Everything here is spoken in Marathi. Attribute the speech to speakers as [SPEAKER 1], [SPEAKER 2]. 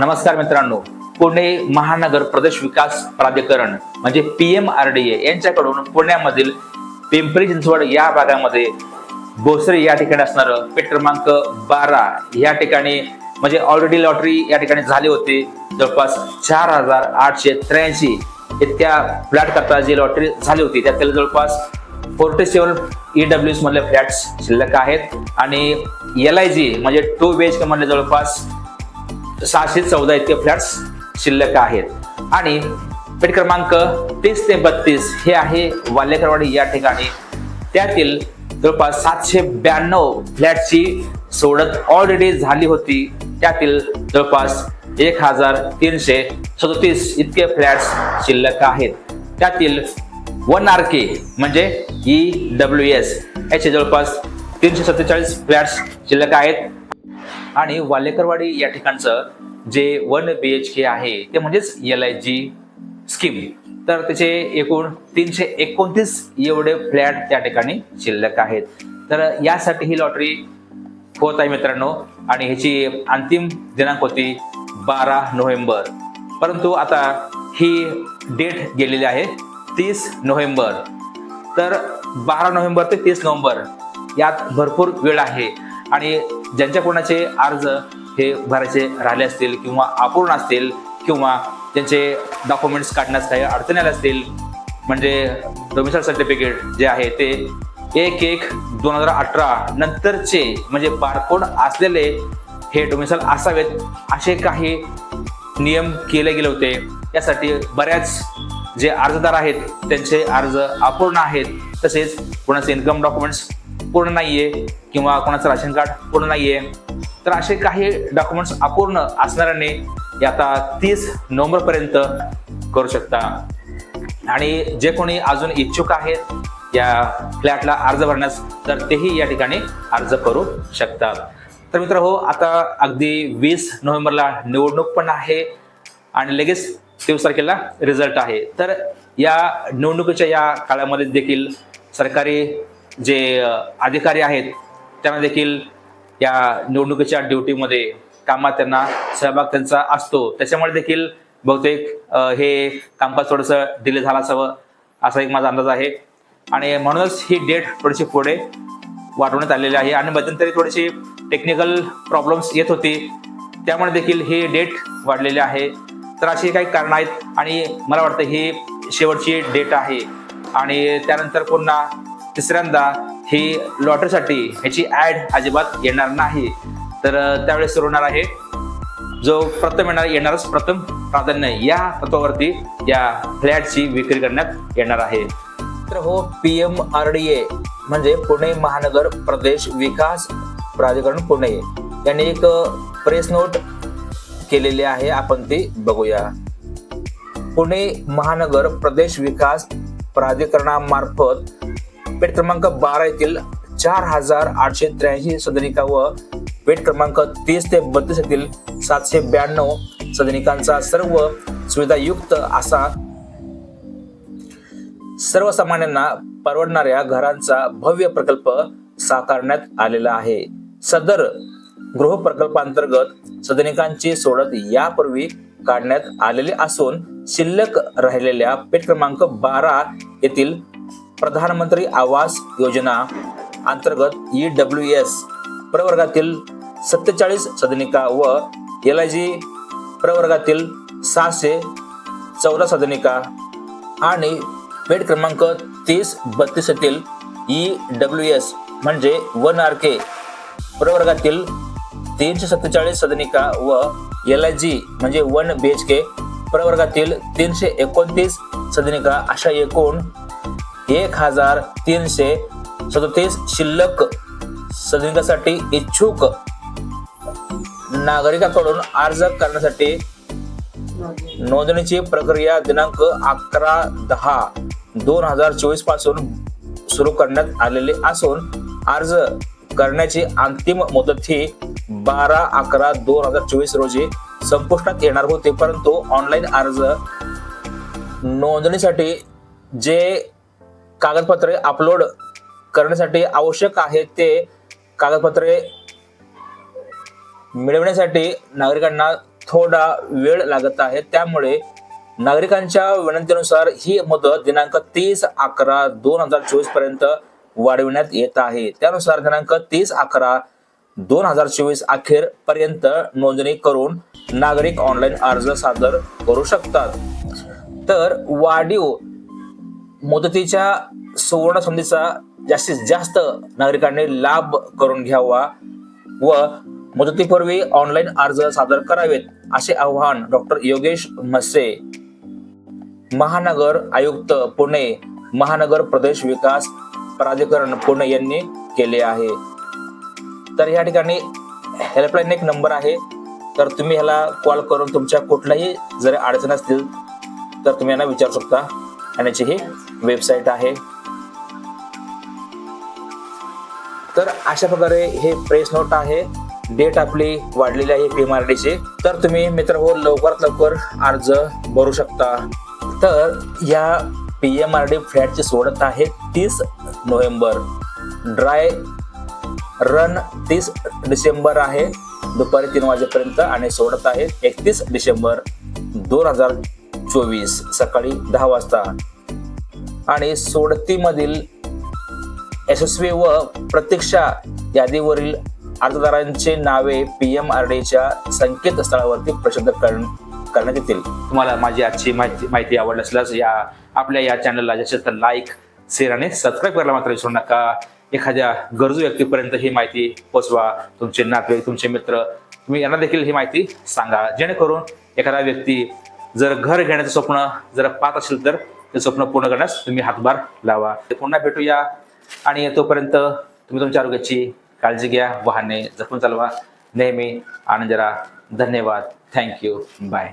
[SPEAKER 1] नमस्कार मित्रांनो. पुणे महानगर प्रदेश विकास प्राधिकरण म्हणजे P M R D A यांच्याकडून पुण्यामधील पिंपरी चिंचवड या भागामध्ये भोसरी या ठिकाणी असणारं पेट क्रमांक बारा या ठिकाणी म्हणजे ऑलरेडी लॉटरी या ठिकाणी झाली होती. जवळपास चार हजार आठशे त्र्याऐंशी इतक्या फ्लॅट करता जी लॉटरी झाली होती त्यातील जवळपास forty seven E W S मधले फ्लॅट्स शिल्लक आहेत. आणि एल आय जी म्हणजे टू बी एच के मधले जवळपास सहाशे चौदा इतके फ्लॅट्स शिल्लक आहेत. आणि पेट क्रमांक तीस ते बत्तीस हे आहे वाल्यकरवाडी या ठिकाणी. त्यातील जवळपास सातशे ब्याण्णव फ्लॅटची सोडत ऑलरेडी झाली होती. त्यातील जवळपास एक हजार तीनशे सदोतीस इतके फ्लॅट्स शिल्लक आहेत. त्यातील वन आर के म्हणजे ई डब्ल्यू एस याचे जवळपास तीनशे सत्तेचाळीस फ्लॅट्स शिल्लक आहेत. आणि वालेकरवाडी या ठिकाणचं जे वन बी एच के आहे ते म्हणजेच एल आय जी स्कीम तर त्याचे एकूण तीनशे एकोणतीस एवढे फ्लॅट त्या ठिकाणी शिल्लक आहेत. तर यासाठी ही लॉटरी होत आहे मित्रांनो आणि ह्याची अंतिम दिनांक होती बारा नोव्हेंबर. परंतु आता ही डेट गेलेली आहे तीस नोव्हेंबर. तर बारा नोव्हेंबर ते तीस नोव्हेंबर यात भरपूर वेळ आहे. आणि ज्यांच्या कोणाचे अर्ज हे भरायचे राहिले असतील किंवा अपूर्ण असतील किंवा त्यांचे डॉक्युमेंट्स काढण्यास काही अडचणी आल्या असतील म्हणजे डोमिसाईल सर्टिफिकेट जे आहे ते एक एक दोन हजार अठरा नंतरचे म्हणजे बारकोड असलेले हे डोमिसाईल असावेत असे काही नियम केले गेले होते. यासाठी बऱ्याच जे अर्जदार आहेत त्यांचे अर्ज अपूर्ण आहेत तसेच कोणाचे इन्कम डॉक्युमेंट्स पूर्ण नाहीये किंवा कोणाचं राशन कार्ड पूर्ण नाहीये तर असे काही डॉक्युमेंट्स अपूर्ण असणाऱ्यांनी आता तीस नोव्हेंबर पर्यंत करू शकता. आणि जे कोणी अजून इच्छुक आहेत या फ्लॅटला अर्ज भरण्यास तर तेही या ठिकाणी अर्ज करू शकतात. तर मित्र हो आता अगदी वीस नोव्हेंबरला निवडणूक पण आहे आणि लगेच तेवीस तारखेला रिझल्ट आहे. तर या निवडणुकीच्या या काळामध्ये देखील सरकारी जे अधिकारी आहेत त्यांना देखील या निवडणुकीच्या ड्युटीमध्ये कामात त्यांना सहभाग त्यांचा असतो. त्याच्यामुळे देखील बहुतेक हे कामकाज थोडंसं डिले झालं असावं असा एक माझा अंदाज आहे. आणि म्हणूनच ही डेट थोडीशी पुढे वाढवण्यात आलेली आहे. आणि मध्यंतरी थोडीशी टेक्निकल प्रॉब्लेम्स येत होती. त्यामुळे देखील ही डेट वाढलेली आहे. तर अशी काही कारणं आहेत आणि मला वाटतं ही शेवटची डेट आहे. आणि त्यानंतर पुन्हा तिसऱ्यांदा ही लॉटरीसाठी ह्याची ॲड अजिबात येणार नाही. तर त्यावेळेस सुरू होणार आहे. जो प्रथम येणार येणारच प्रथम प्राधान्य या तत्वावरती या फ्लॅटची विक्री करण्यात येणार आहे. तर हो P M R D A म्हणजे पुणे महानगर प्रदेश विकास प्राधिकरण पुणे. यांनी एक प्रेस नोट केलेली आहे. आपण ती बघूया. पुणे महानगर प्रदेश विकास प्राधिकरणामार्फत पेट क्रमांक बारा येथील चार हजार आठशे त्र्याऐंशी सदनिका व पेट क्रमांक तीस ते बत्तीस येथील सातशे ब्याण्णव सदनिकांचा सर्व सुविधायुक्त असा सर्वसामान्यांना परवडणाऱ्या घरांचा भव्य प्रकल्प साकारण्यात आलेला आहे. सदर गृह प्रकल्पांतर्गत सदनिकांची सोडत यापूर्वी काढण्यात आलेली असून शिल्लक राहिलेल्या पेट क्रमांक बारा येथील प्रधानमंत्री आवास योजना अंतर्गत ई डब्ल्यू एस प्रवर्गातील सत्तेचाळीस सदनिका व एल आय जी प्रवर्गातील सहाशे चौदा सदनिका आणि पेड क्रमांक तीस बत्तीस येथील ई डब्ल्यू एस म्हणजे वन आर के प्रवर्गातील तीनशे सत्तेचाळीस सदनिका व एल आय जी म्हणजे वन बी एच के प्रवर्गातील तीनशे एकोणतीस सदनिका अशा एकूण एक हजार तीनशे सदोतीस शिल्लक सदनिकासाठी इच्छुक नागरिकाकडून अर्ज करण्यासाठी नोंदणीची प्रक्रिया दिनांक अकरा दहा दोन हजार चोवीसपासून सुरू करण्यात आलेली असून अर्ज करण्याची अंतिम मुदत ही बारा अकरा दोन हजार चोवीस रोजी संपुष्टात येणार होते. परंतु ऑनलाईन अर्ज नोंदणीसाठी जे कागदपत्रे अपलोड करण्यासाठी आवश्यक आहे ते कागदपत्रे मिळवण्यासाठी नागरिकांना थोडा वेळ लागत आहे. त्यामुळे नागरिकांच्या विनंतीनुसार ही मुदत दिनांक तीस अकरा दोन हजार चोवीसपर्यंत वाढविण्यात येत आहे. त्यानुसार दिनांक तीस अकरा दोन हजार चोवीस अखेर पर्यंत नोंदणी करून नागरिक ऑनलाईन अर्ज सादर करू शकतात. तर वाढीव मुदतीच्या सुवर्ण संधीचा जास्तीत जास्त नागरिकांनी लाभ करून घ्यावा व मुदतीपूर्वी ऑनलाईन अर्ज सादर करावेत असे आवाहन डॉक्टर योगेश म्हसे महानगर आयुक्त पुणे महानगर प्रदेश विकास प्राधिकरण पुणे यांनी केले आहे. तर या ठिकाणी हेल्पलाईन एक नंबर आहे. तर तुम्ही ह्याला कॉल करून तुमच्या कुठल्याही जर अडचण असतील तर तुम्ही यांना विचारू शकता. आणि याची ही वेबसाईट आहे. तर अशा प्रकारे हे प्रेस नोट आहे. डेट आपली वाढलेली आहे पी एम आर ची. तर तुम्ही मित्र हो लवकरात लवकर अर्ज भरू शकता. तर या पी एम आर डी फ्लॅटची सोडत आहे तीस नोव्हेंबर. ड्राय रन तीस डिसेंबर आहे. दुपारी तीन वाजेपर्यंत आणि सोडत आहे एकतीस डिसेंबर दोन हजार चोवीस सकाळी दहा वाजता. आणि सोडतीमधील यशस्वी व प्रतीक्षा यादीवरील अर्जदारांची नावे पी एम आर डीच्या संकेतस्थळावरती प्रसिद्ध करण- करण्यात येतील. तुम्हाला माझी आजची माहिती माहिती आवडली असल्यास या आपल्या या चॅनलला जसे तर लाईक शेअर आणि सबस्क्राईब करायला मात्र विसरू नका. एखाद्या गरजू व्यक्तीपर्यंत ही माहिती पोचवा तुमचे नातेवाईक तुमचे मित्र तुम्ही यांना देखील ही माहिती सांगा. जेणेकरून एखादा व्यक्ती जर घर घेण्याचं स्वप्न जर पाहत असेल तर ते स्वप्न पूर्ण करण्यास तुम्ही हातभार लावा. पुन्हा भेटूया आणि तोपर्यंत तुम्ही तुमच्या आरोग्याची काळजी घ्या वाहने जपून चालवा. नेहमी आनंद राहा धन्यवाद. Thank you bye